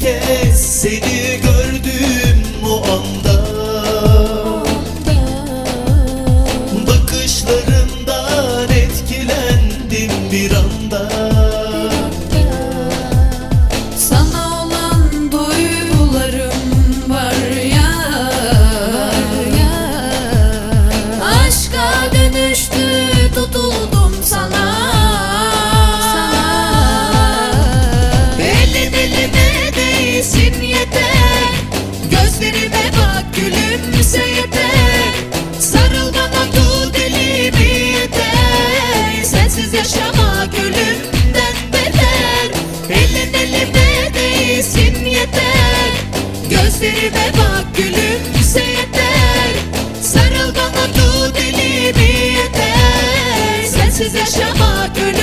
kez seni gördüm o anda gözlerime bak gülüm bize yeter. Sarıl bana tut elimi yeter. Sensiz yaşamak ölüm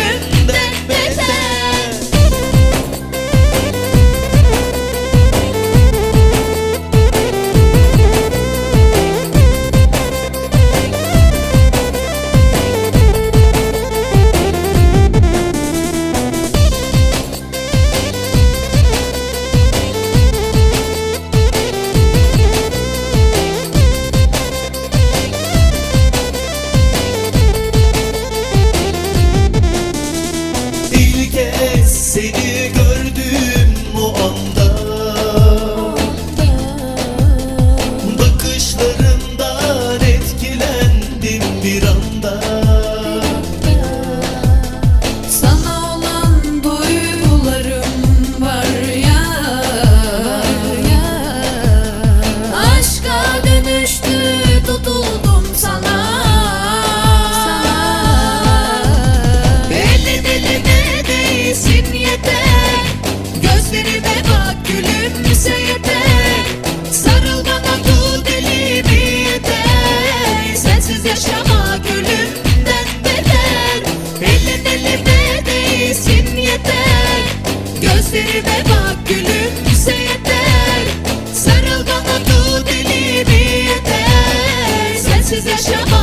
gözlerime bak gülüm bize yeter. Sarıl bana tut elimi yeter? Sensiz yaşamak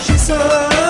she said.